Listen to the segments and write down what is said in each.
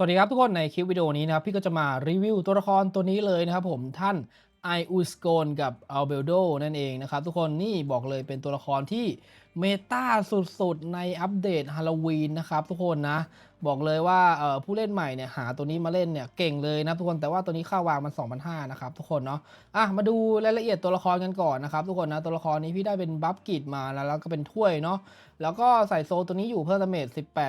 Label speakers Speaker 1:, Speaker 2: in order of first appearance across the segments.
Speaker 1: สวัสดีครับทุกคนในคลิปวิดีโอนี้นะครับพี่ก็จะมารีวิวตัวละครตัวนี้เลยนะครับผมท่าน ไออุสโกนกับอัลเบลโดนั่นเองนะครับทุกคนนี่บอกเลยเป็นตัวละครที่เมตาสุดๆ ในอัปเดตฮาโลวีนนะครับทุกคนนะ บอกเลยว่าผู้เล่นใหม่เนี่ยหาตัวนี้มาเล่นเนี่ยเก่งเลยนะทุกคนแต่ว่าตัวนี้ค่าวางมัน 2,500นะครับทุกคนเนาะอะมาดูรายละเอียดตัวละครกันก่อนนะครับทุกคนนะตัวละครนี้พี่ได้เป็นบัฟกิดมาแล้วแล้วก็เป็นถ้วยเนาะแล้วก็ใส่โซลตัวนี้อยู่เพิ่มดาเมจ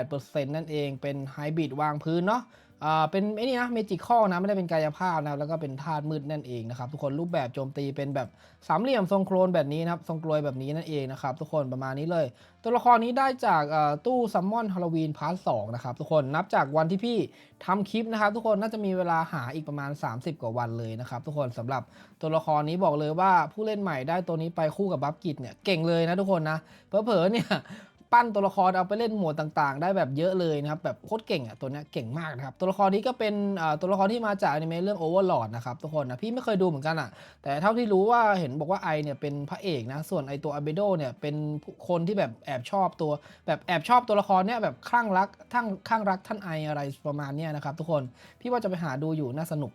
Speaker 1: 18%นั่นเองเป็นไฮบริดวางพื้นเนาะ อ่าเป็นไอ้นี่นะเมจิคอลนะไม่ได้เป็นกายภาพนะแล้วก็เป็นธาตุมืดนั่นเองนะครับทุกคนรูปแบบโจมตีเป็นแบบสามเหลี่ยมทรงโครนแบบนี้นะครับทรงกลวยแบบนี้นั่นเองนะครับทุกคนประมาณนี้เลย ตัวละครนี้ได้จากตู้ซัมมอนฮาโลวีนพาร์ทสนะครับทุกคนนับจากวันที่พี่ทำคลิปนะครับทุกคนน่าจะมีเวลาหาอีกประมาณ 30 กว่าวันเลยนะครับทุกคนสำหรับตัวละครนี้บอกเลยว่าผู้เล่นใหม่ได้ตัวนี้ไปคู่กับบัฟกิตเนี่ยเก่งเลยนะทุกคนนะเผลอๆเนี่ย ปั้นตัวละครเอาไปเล่นโหมดต่างๆ ได้แบบเยอะเลยนะครับแบบโคตรเก่งอะตัวนี้เก่งมากนะครับตัวละครนี้ก็เป็นตัวละครที่มาจากอนิเมะเรื่อง Overlord นะครับทุกคนนะพี่ไม่เคยดูเหมือนกันอะแต่เท่าที่รู้ว่าเห็นบอกว่าไอเนี่ยเป็นพระเอกนะส่วนไอตัวอาเบโดเนี่ยเป็นคนที่แบบแอบชอบตัว แบบแอบชอบตัวละครเนี่ยแบบคลั่งรักทั้งข้างรักท่านไออะไรประมาณเนี้ยนะครับทุกคนพี่ว่าจะไปหาดูอยู่น่าสนุก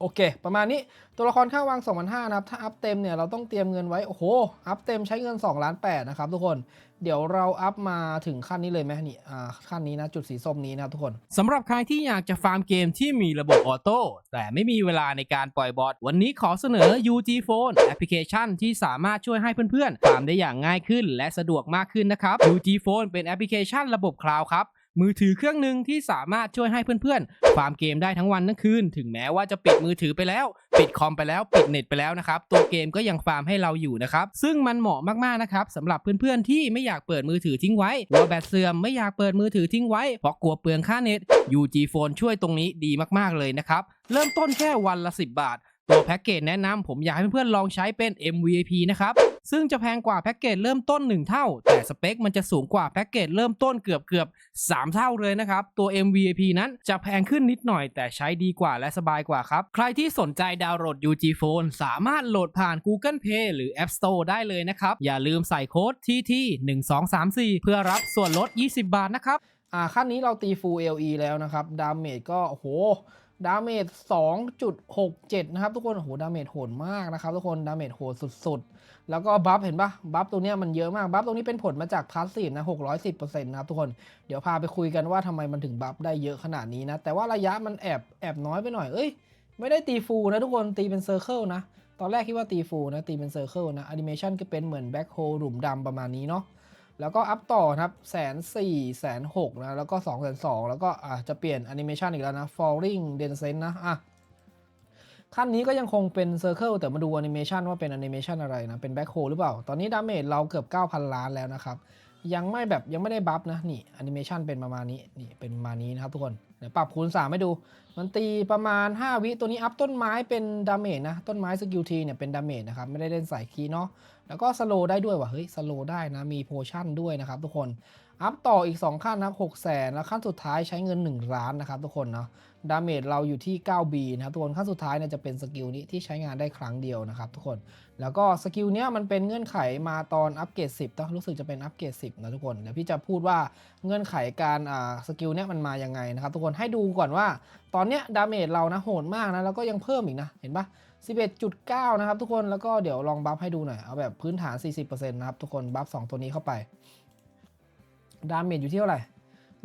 Speaker 1: โอเค ประมาณนี้ตัวละครค่าวาง 2,500นะครับ ถ้าอัพเต็มเนี่ยเราต้องเตรียมเงินไว้ โอ้โห อัพเต็มใช้เงิน2ล้าน8นะครับทุกคน เดี๋ยวเราอัพมาถึงขั้นนี้เลยไหมนี่อ่าขั้นนี้นะจุดสีส้มนี้นะทุกคน
Speaker 2: สำหรับใครที่อยากจะฟาร์มเกมที่มีระบบออโต้แต่ไม่มีเวลาในการปล่อยบอทวันนี้ขอเสนอ UG Phone แอปพลิเคชันที่สามารถช่วยให้เพื่อนๆฟาร์มได้อย่างง่ายขึ้น และสะดวกมากขึ้นนะครับ UG Phone เป็นแอปพลิเคชันระบบคลาวด์ครับ มือถือเครื่องหนึ่งที่สามารถช่วยให้เพื่อนๆฟาร์มเกมได้ทั้งวันทั้งคืน ถึงแม้ว่าจะปิดมือถือไปแล้ว ปิดคอมไปแล้วปิดเน็ตไปแล้วนะครับ ตัวเกมก็ยังฟาร์มให้เราอยู่นะครับ ซึ่งมันเหมาะมากๆนะครับสำหรับเพื่อนๆที่ไม่อยากเปิดมือถือทิ้งไว้กลัวแบตเสื่อมไม่อยากเปิดมือถือทิ้งไว้เพราะกลัวเปลืองค่าเน็ต UG Phone ช่วยตรงนี้ดีมากๆเลยนะครับเริ่มต้นแค่วันละ 10 บาท ตัวแพ็กเกจแนะนำผมอยากให้เพื่อนๆลองใช้เป็น MVP นะครับ ซึ่งจะแพงกว่าแพ็กเกจเริ่มต้น 1 เท่า แต่สเปคมันจะสูงกว่าแพ็กเกจเริ่มต้นเกือบเกือบ3 เท่าเลยนะครับ ตัว MVP นั้นจะแพงขึ้นนิดหน่อย แต่ใช้ดีกว่าและสบายกว่าครับ ใครที่สนใจดาวน์โหลด UG Phone สามารถโหลดผ่าน Google Play หรือ App Store ได้เลยนะครับ อย่าลืมใส่โค้ด TT 1 2 3 4เพื่อรับส่วนลด 20 บาทนะครับ
Speaker 1: อ่าขั้นนี้เราตี full LE แล้วนะครับดาเมจก็โอ้โห ดาเมจ2.67 นะครับ ทุกคน โอ้โห ดาเมจโหดมากนะครับ ทุกคน ดาเมจโหดสุดๆ แล้วก็บัฟเห็นปะบัฟตัวเนี้ยมันเยอะมาก บัฟตรงนี้เป็นผลมาจากพาสซีฟนะ 610%นะครับทุกคน เดี๋ยวพาไปคุยกันว่าทำไมมันถึงบัฟได้เยอะขนาดนี้นะ แต่ว่าระยะมันแอบแอบน้อยไปหน่อย เอ้ย ไม่ได้ตีฟูลนะทุกคน ตีเป็นเซอร์เคิลนะ ตอนแรกคิดว่าตีฟูลนะ ตีเป็นเซอร์เคิลนะแอนิเมชันก็เป็นเหมือนแบ็คโฮหลุมดำประมาณนี้เนาะ แล้วก็อัพต่อครับแสนสี่แสนหกนะ แล้วก็สองแสนสองแล้วก็อะจะเปลี่ยนแอนิเมชันอีกแล้วนะ falling d e n s e n นะอะขั้นนี้ก็ยังคงเป็น Circle แต่มาดูแอนิเมชันว่าเป็นแอนิเมชันอะไรนะ เป็นแบ็คโฮหรือเปล่า ตอนนี้ดาเมจเราเกือบ 9,000 ล้านแล้วนะครับ ยังไม่แบบยังไม่ได้บัฟนะ นี่แอนิเมชันเป็นประมาณนี้ นี่เป็นประมาณนี้นะครับทุกคน ดี๋ยวปรับคูณ3ให้ดู มันตีประมาณ 5 วิตัวนี้อัพต้นไม้เป็นดาเมจนะ ต้นไม้สกิลทีเนี่ยเป็นดาเมจนะครับ ไม่ได้เล่นสายคีเนาะ แล้วก็สโลได้ด้วยว่ะ เฮ้ย สโลได้นะ มีโพชั่นด้วยนะครับทุกคน อัพต่ออีก 2 ขั้นนะครับ6แสนแล้วขั้นสุดท้ายใช้เงิน 1 ล้านนะครับทุกคนเนาะ ดาเมจเราอยู่ที่ 9B นะครับทุกคนขั้นสุดท้ายเนี่ยจะเป็นสกิลนี้ที่ใช้งานได้ครั้งเดียวนะครับทุกคน แล้วก็สกิลเนี้ยมันเป็นเงื่อนไขมาตอนอัปเกรด 10ต้องรู้สึกจะเป็นอัปเกรด 10 นะทุกคน เดี๋ยวพี่จะพูดว่าเงื่อนไขการอ่าสกิลเนี้ยมันมายังไงนะครับทุกคนให้ดูก่อนว่า ตอนเนี้ยดาเมจเรานะโหดมากนะแล้วก็ยังเพิ่มอีกนะเห็นปะ11.9 นะครับทุกคนแล้วก็เดี๋ยวลองบัฟให้ดูหน่อยเอาแบบพื้นฐาน 40%นะครับทุกคนบัฟ2ตัวนี้เข้าไปดาเมจอยู่ที่เท่าไหร่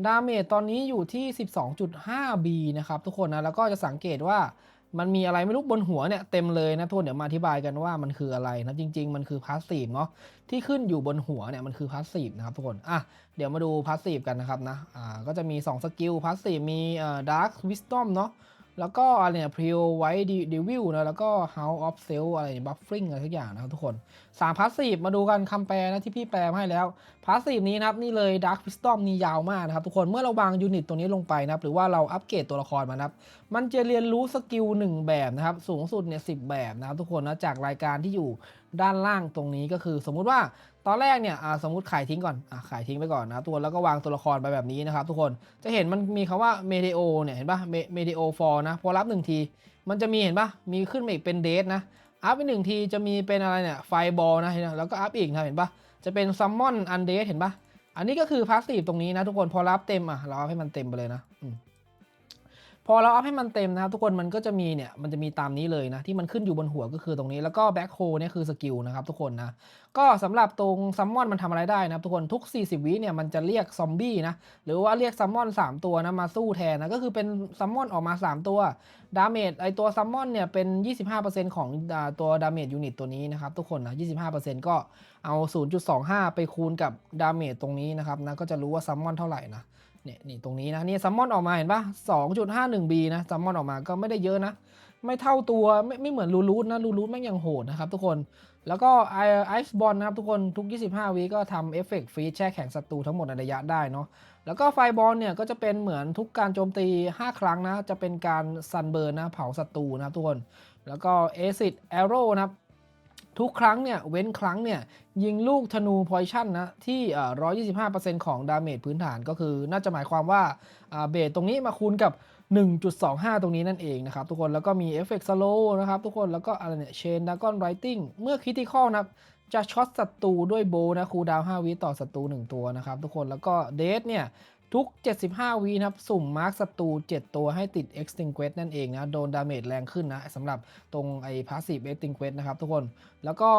Speaker 1: ดาเมจตอนนี้อยู่ที่ 12.5B นะครับทุกคนนะ แล้วก็จะสังเกตว่ามันมีอะไรไม่รู้บนหัวเนี่ยเต็มเลยนะทุกคนเดี๋ยวมาอธิบายกันว่ามันคืออะไรนะจริง ๆ มันคือพาสซีฟเนาะที่ขึ้นอยู่บนหัวเนี่ยมันคือพาสซีฟนะครับทุกคนอะเดี๋ยวมาดูพาสซีฟกันนะครับนะอ่าก็จะมี 2 สกิลพาสซีฟมีเอ่อดาร์ควิสตอมเนาะ แล้วก็อะไรเนี่ย p r e o White Devil นะแล้วก็ House of s e l อะไรเนี่ย Buffering อะไรทุกอย่างนะครับทุกคน3พาสซีฟมาดูกันคำแปลนะที่พี่แปลมาให้แล้วพาสซีฟนี้นะครับนี่เลย Dark Wisdom นี่ยาวมากนะครับทุกคนเมื่อเราวางยูนิตตัวนี้ลงไปนะครับหรือว่าเราอัปเกรดตัวละครมานะครับมันจะเรียนรู้สกิล1แบบนะครับสูงสุดเนี่ยสิแบบนะครับทุกคนนะจากรายการที่อยู่ด้านล่างตรงนี้ก็คือ สมมุติว่า ตอนแรกเนี่ยสมมติขายทิ้งก่อนอขายทิ้งไปก่อนนะตัวแล้วก็วางตัวละครไปแบบนี้นะครับทุกคนจะเห็นมันมีคำว่า Meteo เนี่ยเห็นปะ Meteo for นะพอรับหนึ่งที มันจะมีเห็นปะมีขึ้นมาอีกเป็นเดทนะอัพไปหนึ่งทีจะมีเป็นอะไรเนี่ยไฟบอลนะเห็นปะแล้วก็อัพอีกนะเห็นปะจะเป็นซัมมอนอันเดทเห็นปะอันนี้ก็คือพาสซีฟตรงนี้นะทุกคนพอรับเต็มอะเราเอาให้มันเต็มไปเลยนะอื พอเราอัพให้มันเต็มนะครับทุกคนมันก็จะมีเนี่ยมันจะมีตามนี้เลยนะที่มันขึ้นอยู่บนหัวก็คือตรงนี้แล้วก็แบ็คโฮเนี่ยคือสกิลนะครับทุกคนนะก็สำหรับตรงซัมมอนมันทำอะไรได้นะครับทุกคนทุก 40 วิเนี่ยมันจะเรียกซอมบี้นะหรือว่าเรียกซัมมอน 3 ตัวนะมาสู้แทนนะก็คือเป็นซัมมอนออกมา 3 ตัวดาเมจไอตัวซัมมอนเนี่ยเป็น 25%ของอตัวดาเมจยูนิตตัวนี้นะครับทุกคนนะ25%ก็เอา 0.25 ไปคูณกับดาเมจตรงนี้นะครับนะก็จะรู้ว่าซัมมอนเท่าไหร่นะ เนี่ยนี่ตรงนี้นะนี่ซัมมอนออกมาเห็นปะ2.51 B นะซัมมอนออกมาก็ไม่ได้เยอะนะ ไม่เท่าตัวไม่ไม่เหมือนลูรูทนะลูรูทแม่งยังโหดนะครับทุกคนแล้วก็ไอไอซ์บอลนะครับทุกคนทุก 25 วิก็ทำเอฟเฟกต์ฟรีแช่แข็งศัตรูทั้งหมดในระยะได้เนาะแล้วก็ไฟบอลเนี่ยก็จะเป็นเหมือนทุกการโจมตี 5 ครั้งนะ จะเป็นการซันเบิร์นนะเผาศัตรูนะครับทุกคน แล้วก็เอซิดแอโร่นะครับ ทุกครั้งเนี่ยเว้นครั้งเนี่ยยิงลูกธนูพอยชั่นนะที่125%ของดาเมจพื้นฐานก็คือ น่าจะหมายความว่าเบสตรงนี้มาคูณกับ 1.25 ตรงนี้นั่นเองนะครับทุกคนแล้วก็มีเอฟเฟกต์สโลนะครับทุกคนแล้วก็อะไรเนี่ยเชนดากอนไรติงเมื่อคริติคอลนะจะช็อตศัตรูด้วยโบว์นะคูดาว 5 วิต่อศัตรู1ตัวนะครับทุกคนแล้วก็เดทเนี่ย ทุก 75วินะครับ สุ่มมาร์คศัตรู 7 ตัวให้ติด Extinguish นั่นเองนะ โดนดาเมจแรงขึ้นนะสำหรับตรงไอ้ Passive Extinguish นะครับทุกคน แล้วก็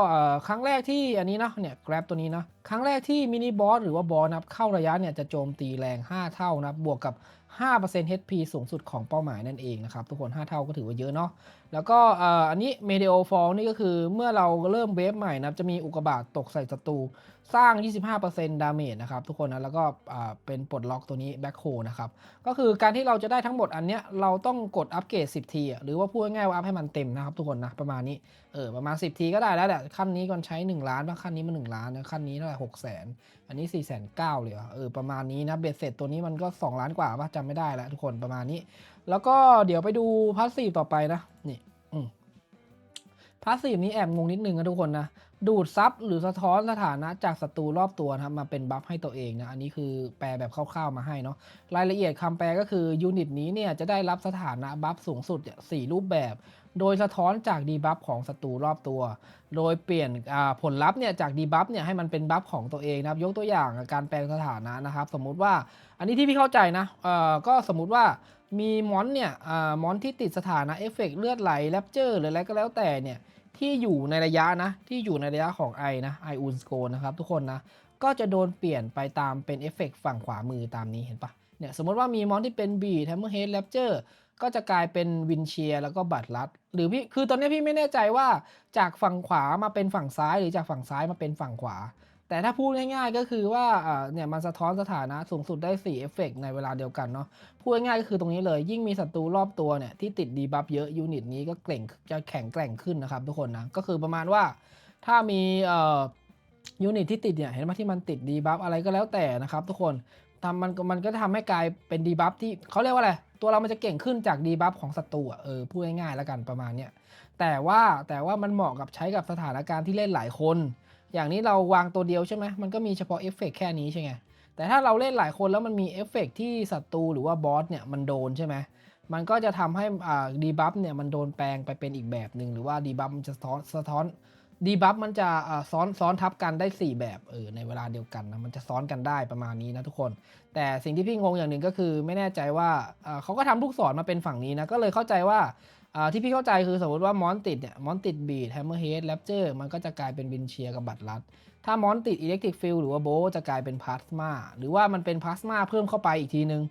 Speaker 1: ครั้งแรกที่อันนี้นะเนี่ย grab ตัวนี้นะ ครั้งแรกที่มินิบอสหรือว่าบอสนะครับ เข้าระยะเนี่ยจะโจมตีแรง 5 เท่านะบวกกับ 5% HP สูงสุดของเป้าหมายนั่นเองนะครับ ทุกคน 5 เท่าก็ถือว่าเยอะเนาะแล้วก็อันนี้ Meteor Fall นี่ก็คือเมื่อเราเริ่มเวฟใหม่นับจะมีอุกกาบาตตกใส่ศัตรูสร้าง 25%ดาเมจนะครับทุกคนนะแล้วก็อ่าเป็นปลดล็อกตัวนี้ Back h o นะครับ ก็คือการที่เราจะได้ทั้งหมดอันเนี้ยเราต้องกดอัปเกรด 10 ทีหรือว่าพูดง่ายว่าอัพให้มันเต็มนะครับทุกคนนะประมาณนี้เออประมาณ 10 ทีก็ได้แล้วแหละขั้นนี้ก่อนใช้ 1 ล้านบางขั้นนี้มัน1ล้านนะขั้นนี้เท่าไหร่6แสนอันนี้4ี่แสนเก้าเลยเออประมาณนี้นะเบ็ดเสร็จตัวนี้มันก็ 2 ล้านกว่าป่ะจำไม่ได้แล้วทุกคนประมาณนี้ แล้วก็เดี๋ยวไปดูพาสซีฟต่อไปนะนี่อืม พาสซีฟนี้แอบงงนิดนึงนะทุกคนนะ ดูดซับหรือสะท้อนสถานะจากศัตรูรอบตัวนะครับมาเป็นบัฟให้ตัวเองนะ อันนี้คือแปลแบบคร่าวๆมาให้เนาะ รายละเอียดคำแปลก็คือยูนิตนี้เนี่ยจะได้รับสถานะบัฟสูงสุดเนี่ยสี่รูปแบบ โดยสะท้อนจากดีบัฟของศัตรูรอบตัว โดยเปลี่ยนผลลัพธ์เนี่ยจากดีบัฟเนี่ยให้มันเป็นบัฟของตัวเองนะครับ ยกตัวอย่างการแปลงสถานะนะครับ สมมุติว่า อันนี้ที่พี่เข้าใจนะก็สมมุติว่า มีมอนเนี่ยมอนที่ติดสถานะเอฟเฟกต์เลือดไหลแรปเจอร์หรืออะไรก็แล้วแต่เนี่ยที่อยู่ในระยะนะ ที่อยู่ในระยะของ I นะ I u n s c o นะครับทุกคนนะ ก็จะโดนเปลี่ยนไปตามเป็นเอฟเฟกต์ฝั่งขวามือตามนี้เห็นปะเนี่ยสมมติว่ามีมอนที่เป็น B t h a m m e r Head Rapture ก็จะกลายเป็นวินเชียแล้วก็บัตรลัดหรือพี่คือตอนนี้พี่ไม่แน่ใจว่าจากฝั่งขวามาเป็นฝั่งซ้ายหรือจากฝั่งซ้ายมาเป็นฝั่งขวา แต่ถ้าพูดง่ายๆก็คือว่าเนี่ยมันสะท้อนสถานะสูงสุดได้4เอฟเฟกในเวลาเดียวกันเนาะพูดง่ายๆก็คือตรงนี้เลย ยิ่งมีศัตรูรอบตัวเนี่ยที่ติดดีบัฟเยอะยูนิตนี้ก็เกร่งจะแข็งแกร่งขึ้นนะครับทุกคนนะก็คือประมาณว่าถ้ามียูนิตที่ติดเนี่ยเห็นไหมที่มันติดดีบัฟอะไรก็แล้วแต่นะครับทุกคนทำมันมันก็ทำให้กลายเป็นดีบัฟที่เขาเรียกว่าอะไรตัวเรามันจะเก่งขึ้นจากดีบัฟของศัตรูเออพูดง่ายๆแล้วกันประมาณเนี้ยแต่ว่าแต่ว่ามันเหมาะกับใช้กับสถานการณ์ที่เล่นหลายคน อย่างนี้เราวางตัวเดียวใช่ไหมมันก็มีเฉพาะเอฟเฟกแค่นี้ใช่ไงแต่ถ้าเราเล่นหลายคนแล้วมันมีเอฟเฟกต์ที่ศัตรูหรือว่าบอสเนี่ยมันโดนใช่ไหมมันก็จะทำให้อ่าดีบัฟเนี่ยมันโดนแปลงไปเป็นอีกแบบหนึ่งหรือว่าดีบัฟมันจะสะท้อนสะท้อนดีบัฟมันจะอ่าซ้อนซ้อนทับกันได้ 4 แบบเออในเวลาเดียวกันนะมันจะซ้อนกันได้ประมาณนี้นะทุกคน แต่สิ่งที่พี่งงอย่างหนึ่งก็คือไม่แน่ใจว่าอ่าเขาก็ทำลูกศรมาเป็นฝั่งนี้นะก็เลยเข้าใจว่า ที่พี่เข้าใจคือสมมติว่ามอนติดเนี่ยมอนติดบีดแฮมเมอร์เฮดแรปเจอร์มันก็จะกลายเป็นบินเชียกับบัตรลัด ถ้ามอนติดอิเล็กทริกฟิลหรือว่าโบจะกลายเป็นพลาสมาหรือว่ามันเป็นพลาสมาเพิ่มเข้าไปอีกทีนึง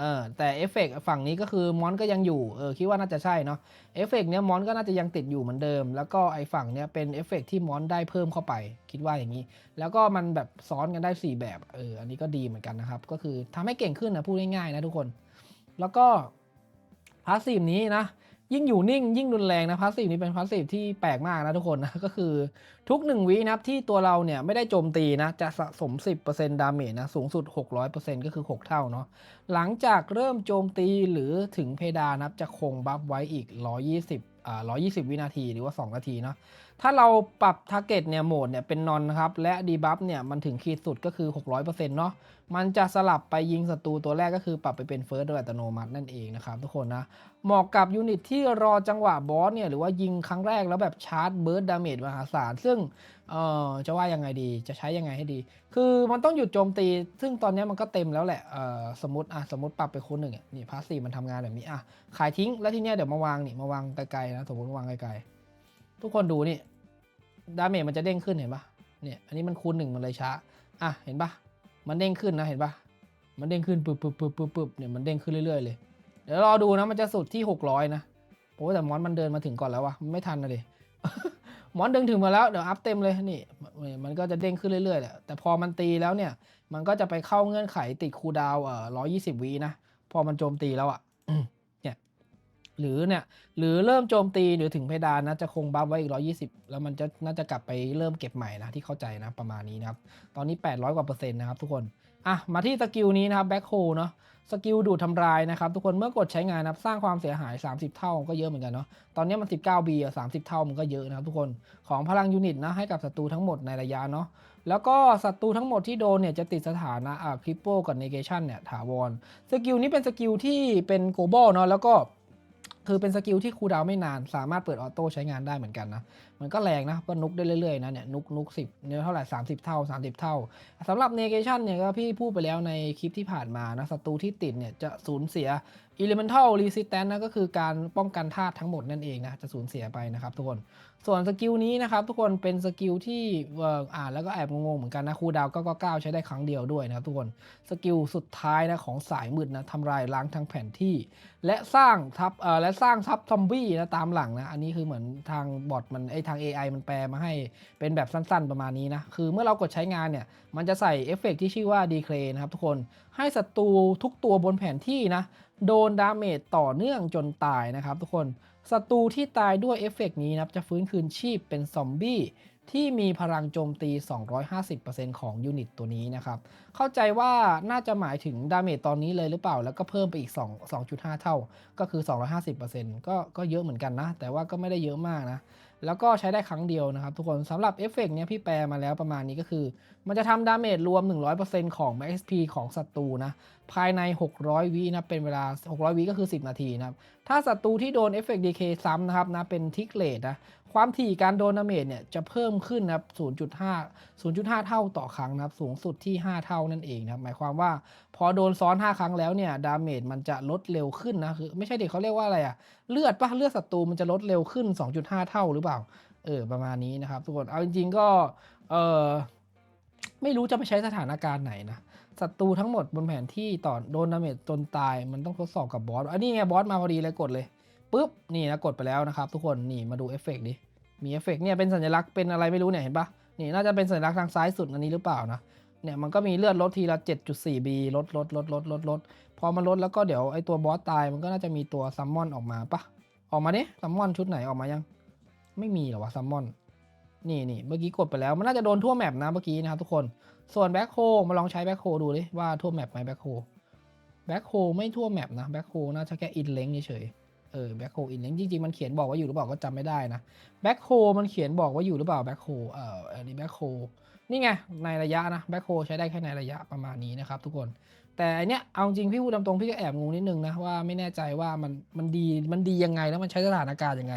Speaker 1: เออแต่เอฟเฟกต์ฝั่งนี้ก็คือมอนก็ยังอยู่เออคิดว่าน่าจะใช่เนาะเอฟเฟกต์เนี้ยมอนก็น่าจะยังติดอยู่เหมือนเดิม แล้วก็ไอฝั่งเนี้ยเป็นเอฟเฟกต์ที่มอนได้เพิ่มเข้าไป คิดว่าอย่างนี้ แล้วก็มันแบบซ้อนกันได้ 4 แบบเอออันนี้ก็ดีเหมือนกันนะครับ ก็คือทำให้เก่งขึ้นนะพูดง่ายๆนะทุกคน แล้วก็พาสซีฟนี้นะ ยิ่งอยู่นิ่งยิ่งรุนแรงนะพาสซีฟนี้เป็นพาสซีฟที่แปลกมากนะทุกคนนะ ก็คือทุก 1วินะครับที่ตัวเราเนี่ยไม่ได้โจมตีนะ จะสะสม 10%ดาเมจนะสูงสุด 600%ก็คือ 6 เท่าเนาะหลังจากเริ่มโจมตีหรือถึงเพดานนะครับจะคงบัฟไว้อีก 120อ่า120 วินาทีหรือว่า 2 นาทีเนาะ ถ้าเราปรับทาร์เก็ตเนี่ยโหมดเนี่ยเป็นนอนนะครับ และดีบัฟเนี่ยมันถึงขีดสุดก็คือ 600%เนาะมันจะสลับไปยิงศัตรูตัวแรกก็คือปรับไปเป็นเฟิร์สโดยอัตโนมัตินั่นเองนะครับทุกคนนะเหมาะกับยูนิตที่รอจังหวะบอสเนี่ยหรือว่ายิงครั้งแรกแล้วแบบชาร์จเบิร์ดดาเมจมหาศาล ซึ่งเออจะว่ายังไงดีจะใช้ยังไงให้ดี คือมันต้องหยุดโจมตี ซึ่งตอนนี้มันก็เต็มแล้วแหละเออสมมติอะสมมติปรับไปคูณหนึ่งอะนี่พาสซีฟมันทำงานแบบนี้อะขายทิ้งแล้วทีเนี้ยเดี๋ยวมาวางนี่มาวางไกลๆนะสมมติวางไกลๆ ทุกคนดูนี่ดาเมจมันจะเด้งขึ้นเห็นปะเนี่ยอันนี้มันคูณหนึ่งมันเลยช้าอะเห็นปะมันเด้งขึ้นนะเห็นปะมันเด้งขึ้นปึ๊บปึ๊บปึ๊บปึ๊บปึ๊บเนี่ยมันเด้งขึ้นเรื่อยๆเลยเดี๋ยวรอดูนะมันจะสุดที่ 600 นะโอ้แต่มอนมันเดินมาถึงก่อนแล้ววะไม่ทันนะดิมอนดึงถึงมาแล้วเดี๋ยวอัพเต็มเลยนี่มันก็จะเด้งขึ้นเรื่อยๆแหละแต่พอมันตีแล้วเนี่ย มันก็จะไปเข้าเงื่อนไขติดคูดาวเอ่อร้อยี่สิบวินะพอมันโจมตีแล้วอะเนี่ย หรือเนี่ยหรือเริ่มโจมตีหรือถึงเพดานนะจะคงบัฟไว้อีกร้อยี่สิบแล้วมันจะน่าจะกลับไปเริ่มเก็บใหม่นะที่เข้าใจนะประมาณนี้นะครับ ตอนนี้ 800 กว่าเปอร์เซ็นต์นะครับทุกคน อะ มาที่สกิลนี้นะครับแบ็คโฮเนาะสกิลดูดทำลายนะครับ ทุกคนเมื่อกดใช้งานนะครับสร้างความเสียหาย 30 เท่าก็เยอะเหมือนกันเนาะตอนนี้มัน 19บีอะ30 เท่ามันก็เยอะนะครับทุกคนของพลังยูนิตนะให้กับศัตรูทั้งหมดในระยะเนาะแล้วก็ศัตรูทั้งหมดที่โดนเนี่ยจะติดสถานะอ่าคริปโปกับเนเกชันเนี่ยถาวรสกิลนี้เป็นสกิลที่เป็นโกลบอลเนาะแล้วก็ คือเป็นสกิลที่คูดาวไม่นาน สามารถเปิดออโต้ใช้งานได้เหมือนกันนะ มันก็แรงนะก็นุกได้เรื่อยๆนะเนี่ยนุกนุกสิบเนี่ยเท่าไหร่30เท่า30เท่าสำหรับเนเกชันเนี่ยก็พี่พูดไปแล้วในคลิปที่ผ่านมานะศัตรูที่ติดเนี่ยจะสูญเสีย Elemental Resistance นะก็คือการป้องกันธาตุทั้งหมดนั่นเองนะจะสูญเสียไปนะครับทุกคน ส่วนสกิลนี้นะครับทุกคนเป็นสกิลที่อ่านแล้วก็แอบงงเหมือนกันนะคูดาวน์ก็9ใช้ได้ครั้งเดียวด้วยนะครับทุกคนสกิลสุดท้ายนะของสายมืดนะทำลายล้างทั้งแผนที่ และสร้างทับเอ่อและสร้างทับซอมบี้นะตามหลังนะอันนี้คือเหมือนทางบอทมันไอทาง AI มันแปลมาให้เป็นแบบสั้นๆประมาณนี้นะคือเมื่อเรากดใช้งานเนี่ยมันจะใส่เอฟเฟกต์ที่ชื่อว่า d e c l a y นะครับทุกคนให้ศัตรูทุกตัวบนแผนที่นะโดนดาเมจต่อเนื่องจนตายนะครับทุกคน ศัตรูที่ตายด้วยเอฟเฟกต์นี้นะครับจะฟื้นคืนชีพเป็นซอมบี้ ที่มีพลังโจมตี 250%ของยูนิตตัวนี้นะครับ เข้าใจว่าน่าจะหมายถึงดาเมจตอนนี้เลยหรือเปล่า แล้วก็เพิ่มไปอีก 2 2.5 เท่า ก็คือ 250%ก็ก็เยอะเหมือนกันนะ แต่ว่าก็ไม่ได้เยอะมากนะ แล้วก็ใช้ได้ครั้งเดียวนะครับ ทุกคนสำหรับเอฟเฟกต์เนี้ยพี่แปลมาแล้วประมาณนี้ก็คือ มันจะทำดาเมจรวม 100%ของ max p ของศัตรูนะ ภายใน 600วินะ เป็นเวลา 600วิก็คือ 10 นาทีนะครับ ถ้าศัตรูที่โดนเอฟเฟกต์ DK ซ้ำนะครับนะ เป็นทิกเลตนะ ความถี่การโดนดาเมจเนี่ยจะเพิ่มขึ้นนะครับ 0.5 0.5 เท่าต่อครั้งนะครับ สูงสุดที่ 5 เท่านั่นเองนะครับ หมายความว่าพอโดนซ้อน 5 ครั้งแล้วเนี่ย ดาเมจมันจะลดเร็วขึ้นนะ คือไม่ใช่เด็กเขาเรียกว่าอะไรอะเลือดปะเลือดศัตรูมันจะลดเร็วขึ้น 2.5 เท่าหรือเปล่า เออ ประมาณนี้นะครับ ทุกคน เอาจริง ๆ ก็ เออไม่รู้จะไปใช้สถานการณ์ไหนนะศัตรูทั้งหมดบนแผนที่ต่อโดนดาเมจจนตาย มันต้องทดสอบกับบอส อันนี้ไงบอสมาพอดีเลยกดเลย ปุ๊บนี่นะกดไปแล้วนะครับทุกคนนี่มาดูเอฟเฟกต์ดิมีเอฟเฟกต์เนี่ยเป็นสัญลักษณ์เป็นอะไรไม่รู้เนี่ยเห็นปะนี่น่าจะเป็นสัญลักษณ์ทางซ้ายสุดอันนี้หรือเปล่านะเนี่ยมันก็มีเลือดลดทีละ 7.4B ลดลดลดลดลดลดพอมันลดแล้วก็เดี๋ยวไอตัวบอสตายมันก็น่าจะมีตัวซัมมอนออกมาปะออกมาดิซัมมอนชุดไหนออกมายัง ไม่มีหรอวะซัมมอนนี่นี่เมื่อกี้กดไปแล้วมันน่าจะโดนทั่วแมปนะเมื่อกี้นะครับทุกคนส่วนแบ็คโฮมาลองใช้แบ็คโฮดูดิว่าทั่วแมปไหมแบ็คโฮแบ็คโฮไม่ทั่วแมปนะแบ็คโฮน่าจะแค่อินเลงเฉยๆ ออแบ็คโฮอินเลงจริงๆมันเขียนบอกว่าอยู่หรือเปล่าก็จำไม่ได้นะแบ็คโฮมันเขียนบอกว่าอยู่หรือเปล่าแบ็คโฮเอ่ออันนี้แบ็คโฮนี่ไงในระยะนะแบ็คโฮใช้ได้แค่ในระยะประมาณนี้นะครับทุกคนแต่อันเนี้ยเอาจริงพี่พูดตามตรงพี่ก็แอบงงนิดนึงนะว่าไม่แน่ใจว่ามันมันดีมันดียังไงแล้วมันใช้สถานการณ์ยังไง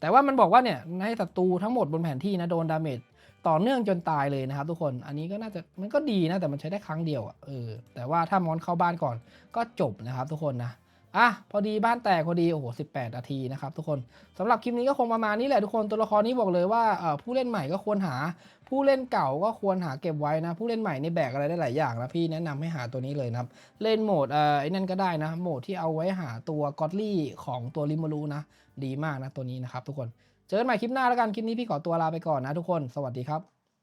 Speaker 1: แต่ว่ามันบอกว่าเนี่ยให้ศัตรูทั้งหมดบนแผนที่นะโดนดาเมจต่อเนื่องจนตายเลยนะครับทุกคน อันนี้ก็น่าจะมันก็ดีนะแต่มันใช้ได้ครั้งเดียวอะเออแต่ว่าถ้ามอนเข้าบ้านก่อนก็จบนะครับทุกคนนะ อะพอดีบ้านแตกพอดีโอ้โห18นาทีนะครับทุกคนสำหรับคลิปนี้ก็คงประมาณนี้แหละทุกคนตัวละครนี้บอกเลยว่าผู้เล่นใหม่ก็ควรหา ผู้เล่นเก่าก็ควรหาเก็บไว้นะ ผู้เล่นใหม่นี่แบกอะไรได้หลายอย่างนะพี่แนะนำให้หาตัวนี้เลยนะครับเล่นโหมดเอ่อไอ้นั่นก็ได้นะโหมดที่เอาไว้หาตัวกอตลี่ของตัวริมารูนะ ดีมากนะตัวนี้นะครับทุกคนเจอกันใหม่คลิปหน้าแล้วกันคลิปนี้พี่ขอตัวลาไปก่อนนะทุกคน สวัสดีครับ